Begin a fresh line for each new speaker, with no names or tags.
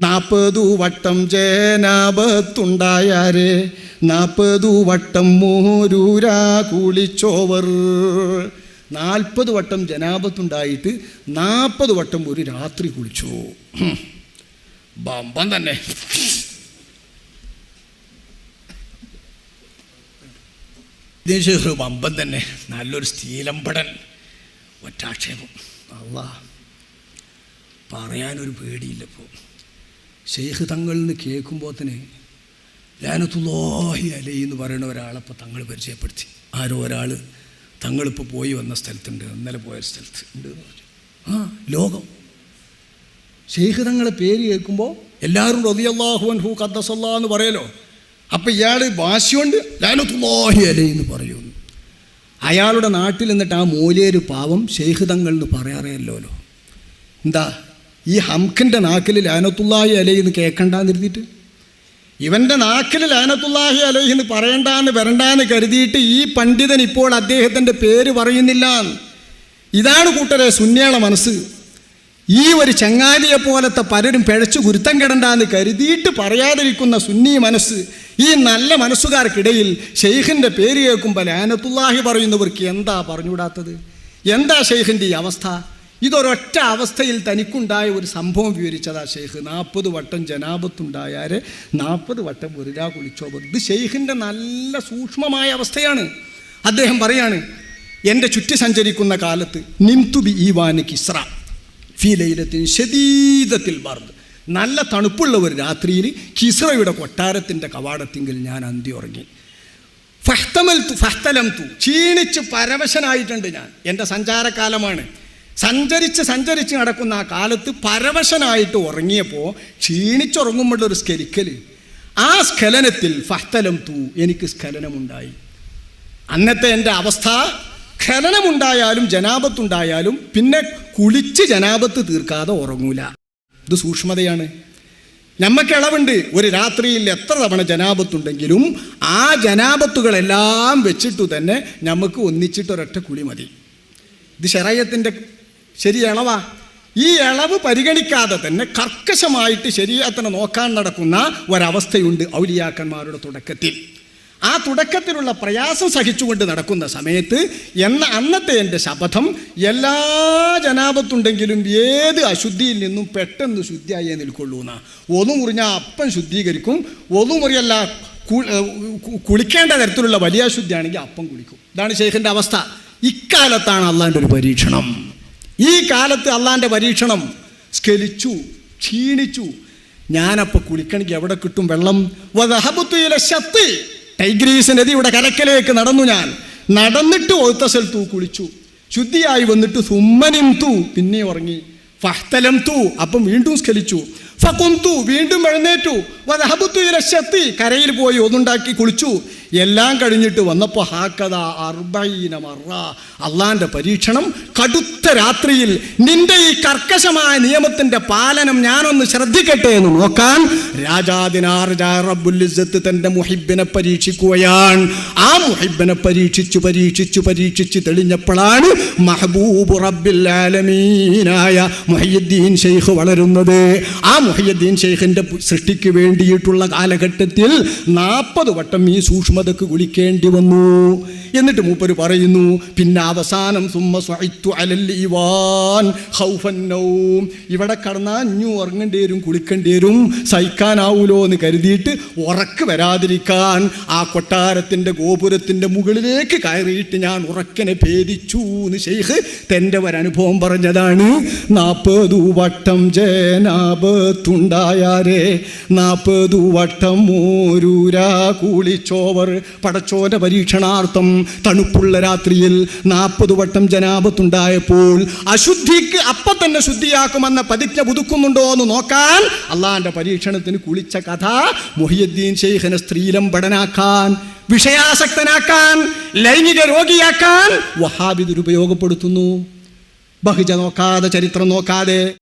നാൽപ്പതു വട്ടം ജേനാപത്തുണ്ടായാരെ നാൽപ്പതു വട്ടം മോരൂരാ കുളിച്ചോവർ. നാൽപ്പത് വട്ടം ജനാപത്തുണ്ടായിട്ട് നാൽപ്പത് വട്ടം ഒരു രാത്രി കുളിച്ചു. ബമ്പം തന്നെ. ഒരു ബമ്പം തന്നെ. നല്ലൊരു സ്ഥീലമ്പടൻ. ഒറ്റാക്ഷേപം. അള്ളാ പറയാനൊരു പേടിയില്ല ഇപ്പോൾ ഷെയ്ഖ് തങ്ങളിൽ നിന്ന് കേൾക്കുമ്പോൾ തന്നെ ലാനത്തുല്ലാഹി അലൈ എന്ന് പറയുന്ന ഒരാളപ്പോൾ തങ്ങൾ പരിചയപ്പെടുത്തി. ആരോ ഒരാൾ തങ്ങളിപ്പോൾ പോയി വന്ന സ്ഥലത്തുണ്ട് ഇന്നലെ പോയ സ്ഥലത്ത് ഉണ്ട് എന്ന് പറഞ്ഞു. ആ ലോകം. ഷെയ്ഖ് തങ്ങളെ പേര് കേൾക്കുമ്പോൾ എല്ലാവരും റതിയല്ലാഹു അൻഹു കദ്ദസല്ലാ എന്ന് പറയലോ അപ്പം ഇയാൾ വാശിയുണ്ട് ലാനത്തുല്ലാഹി അലൈ എന്ന് പറയുന്നു. അയാളുടെ നാട്ടിൽ നിന്നിട്ട് ആ മൂലേര് പാവം ഷെയ്ഖ് തങ്ങൾ എന്ന് പറയാറിയല്ലോ എന്താ? ഈ ഹംഖിന്റെ നാക്കിൽ ലാനത്തുല്ലാഹി അലൈഹി എന്ന് കേൾക്കണ്ടെന്ന് കരുതിയിട്ട്? ഇവന്റെ നാക്കിൽ ലാനത്തുല്ലാഹി അലൈഹി എന്ന് പറയണ്ടാന്ന് വരണ്ടാന്ന് കരുതിയിട്ട് ഈ പണ്ഡിതൻ ഇപ്പോൾ അദ്ദേഹത്തിന്റെ പേര് പറയുന്നില്ല ഇതാണ് കൂട്ടരെ സുന്യാള മനസ്സ്. ഈ ഒരു ചങ്ങാലിയെ പോലത്തെ പലരും പിഴച്ചു ഗുരുത്തം കിടണ്ടാന്ന് കരുതിയിട്ട് പറയാതിരിക്കുന്ന സുന്നി മനസ്സ് ഈ നല്ല മനസ്സുകാർക്കിടയിൽ ഷെയ്ഖിന്റെ പേര് കേൾക്കുമ്പോൾ ലാനത്തുല്ലാഹി പറയുന്നവർക്ക് എന്താ പറഞ്ഞുകൂടാത്തത് എന്താ ഷെയ്ഖിന്റെ ഈ അവസ്ഥ? ഇതൊരൊറ്റ അവസ്ഥയിൽ തനിക്കുണ്ടായ ഒരു സംഭവം വിവരിച്ചതാ ഷെയ്ഖ് നാൽപ്പത് വട്ടം ജനാപത്തുണ്ടായാരെ നാൽപ്പത് വട്ടം വെറുതെ കുളിച്ചോ ഇത് ഷെയ്ഖിന്റെ നല്ല സൂക്ഷ്മമായ അവസ്ഥയാണ്. അദ്ദേഹം പറയാണ് എന്റെ ചുറ്റി സഞ്ചരിക്കുന്ന കാലത്ത് നിംതുബി ഈവാന് കിസ്ര ഫീലയിലത്തിന് ശതീതത്തിൽ വർദ്ധ നല്ല തണുപ്പുള്ള ഒരു രാത്രിയിൽ കിസ്രയുടെ കൊട്ടാരത്തിന്റെ കവാടത്തിങ്കിൽ ഞാൻ അന്തി ഉറങ്ങി. ഫഹ്തമൽ തു ഫഹ്തലം തു ക്ഷീണിച്ച് പരവശനായിട്ടുണ്ട് ഞാൻ. എന്റെ സഞ്ചാരകാലമാണ്. സഞ്ചരിച്ച് സഞ്ചരിച്ച് നടക്കുന്ന ആ കാലത്ത് പരവശനായിട്ട് ഉറങ്ങിയപ്പോൾ ക്ഷീണിച്ചുറങ്ങുമ്പോഴുള്ള ഒരു സ്കലിക്കൽ ആ സ്ഖലനത്തിൽ ഫഹ്തലം തൂ എനിക്ക് സ്ഖലനമുണ്ടായി അന്നത്തെ എന്റെ അവസ്ഥ ഖലനമുണ്ടായാലും ജനാപത്തുണ്ടായാലും പിന്നെ കുളിച്ച് ജനാപത്ത് തീർക്കാതെ ഉറങ്ങൂല. ഇത് സൂക്ഷ്മതയാണ്. നമ്മൾക്ക് ഇളവുണ്ട് ഒരു രാത്രിയിൽ എത്ര തവണ ജനാപത്തുണ്ടെങ്കിലും ആ ജനാപത്തുകളെല്ലാം വെച്ചിട്ടു തന്നെ നമുക്ക് ഒന്നിച്ചിട്ട് ഒരൊറ്റ കുളി മതി. ഇത് ശരീരത്തിന്റെ ശരി ഇളവാ ഈ ഇളവ് പരിഗണിക്കാതെ തന്നെ കർക്കശമായിട്ട് ശരീരത്തിനെ നോക്കാൻ നടക്കുന്ന ഒരവസ്ഥയുണ്ട് ഔലിയാക്കന്മാരുടെ തുടക്കത്തിൽ. ആ തുടക്കത്തിലുള്ള പ്രയാസം സഹിച്ചുകൊണ്ട് നടക്കുന്ന സമയത്ത് എന്ന അന്നത്തെ എന്റെ ശപഥം എല്ലാ ജനാപത്തുണ്ടെങ്കിലും ഏത് അശുദ്ധിയിൽ നിന്നും പെട്ടെന്ന് ശുദ്ധിയായേ നിൽക്കുള്ളൂ എന്നാ. ഒന്നു മുറിഞ്ഞാൽ അപ്പം ശുദ്ധീകരിക്കും ഒന്നു മുറിയല്ല കുളിക്കേണ്ട തരത്തിലുള്ള വലിയ ശുദ്ധിയാണെങ്കിൽ അപ്പം കുളിക്കും. ഇതാണ് ഷെയ്ഖിന്റെ അവസ്ഥ. ഇക്കാലത്താണ് അള്ളാന്റെ ഒരു പരീക്ഷണം. ഈ കാലത്ത് അള്ളാന്റെ പരീക്ഷണം സ്കലിച്ചു ക്ഷീണിച്ചു. ഞാനപ്പോൾ കുളിക്കണമെങ്കിൽ എവിടെ കിട്ടും വെള്ളം? വധഹബുത്തുയിലെ ശത്ത്. ടൈഗ്രീസ് നദിയുടെ കരക്കലേക്ക് നടന്നു ഞാൻ. നടന്നിട്ട് ഒത്ത സ്ഥലത്തു കുളിച്ചു. ശുദ്ധിയായി വന്നിട്ട് സുമ്മനും തൂ പിന്നെ ഉറങ്ങി. ഫഹ്തലം തൂ അപ്പം വീണ്ടും സ്കലിച്ചു. ഫകുന്തു. വീണ്ടും എഴുന്നേറ്റു. വധഹബുത്തു ഇലശത്തി കരയിൽ പോയി ഒന്നുണ്ടാക്കി കുളിച്ചു. എല്ലാം കഴിഞ്ഞിട്ട് വന്നപ്പോൾ ഹാക്കഥ അർബൈന മറ. അള്ളാന്റെ പരീക്ഷണം കടുത്ത രാത്രിയിൽ നിന്റെ ഈ കർക്കശമായ നിയമത്തിന്റെ പാലനം ഞാനൊന്ന് ശ്രദ്ധിക്കട്ടെ എന്ന് നോക്കാൻ രാജാദിനാർജാറബുല്ലിസത്ത് തന്റെ മുഹിബിനെ പരീക്ഷിക്കുകയാണ്. ആ മുഹിബിനെ പരീക്ഷിച്ചു പരീക്ഷിച്ചു പരീക്ഷിച്ച് തെളിഞ്ഞപ്പോഴാണ് മഹബൂബ് റബ്ബിൽ ആലമീനായ മുഹയ്യദ്ദീൻ ഷെയ്ഖ് വളരുന്നത്. ആ മുഹയ്യുദ്ദീൻ ഷെയ്ഖിന്റെ സൃഷ്ടിക്ക് വേണ്ടിയിട്ടുള്ള കാലഘട്ടത്തിൽ നാൽപ്പത് വട്ടം ഈ സൂക്ഷ്മതക്ക് കുളിക്കേണ്ടി വന്നു. എന്നിട്ട് മൂപ്പര് പറയുന്നു പിന്നെ അവസാനം സുമ്മ സ്വഹിത്തു ഖൗഫൻ ഇവിടെ കടന്നാൽ അഞ്ഞു ഉറങ്ങേണ്ടി വരും കുളിക്കേണ്ടി വരും. സഹിക്കാനാവൂലോ എന്ന് കരുതിയിട്ട് ഉറക്ക് വരാതിരിക്കാൻ ആ കൊട്ടാരത്തിന്റെ ഗോപുരത്തിന്റെ മുകളിലേക്ക് കയറിയിട്ട് ഞാൻ ഉറക്കനെ ഭേദിച്ചു എന്ന് ഷെയ്ഖ് തന്റെ ഒരനുഭവം പറഞ്ഞതാണ്. നാൽപ്പതു വട്ടം ജനാപത്തുണ്ടായാരേ നാൽപ്പതു വട്ടം മോരൂരാ കൂളിച്ചോവർ പടച്ചോന്റെ പരീക്ഷണാർത്ഥം തണുപ്പുള്ള രാത്രിയിൽ നാൽപ്പത് വട്ടം ജനാപത്തുണ്ടായപ്പോൾ അശുദ്ധിക്ക് അപ്പം തന്നെ ശുദ്ധിയാക്കുമെന്ന പ്രതിജ്ഞ പുതുക്കുന്നുണ്ടോ എന്ന് നോക്കാൻ അള്ളാന്റെ പരീക്ഷണത്തിന് കുളിച്ച കഥ മുഹിയുദ്ദീൻ ഷെയ്ഖിനെ സ്ത്രീലംബടനാക്കാൻ വിഷയാസക്തനാക്കാൻ ലൈംഗിക രോഗിയാക്കാൻ വഹാബിദുരുപയോഗപ്പെടുത്തുന്നു ബഹുജ നോക്കാതെ ചരിത്രം നോക്കാതെ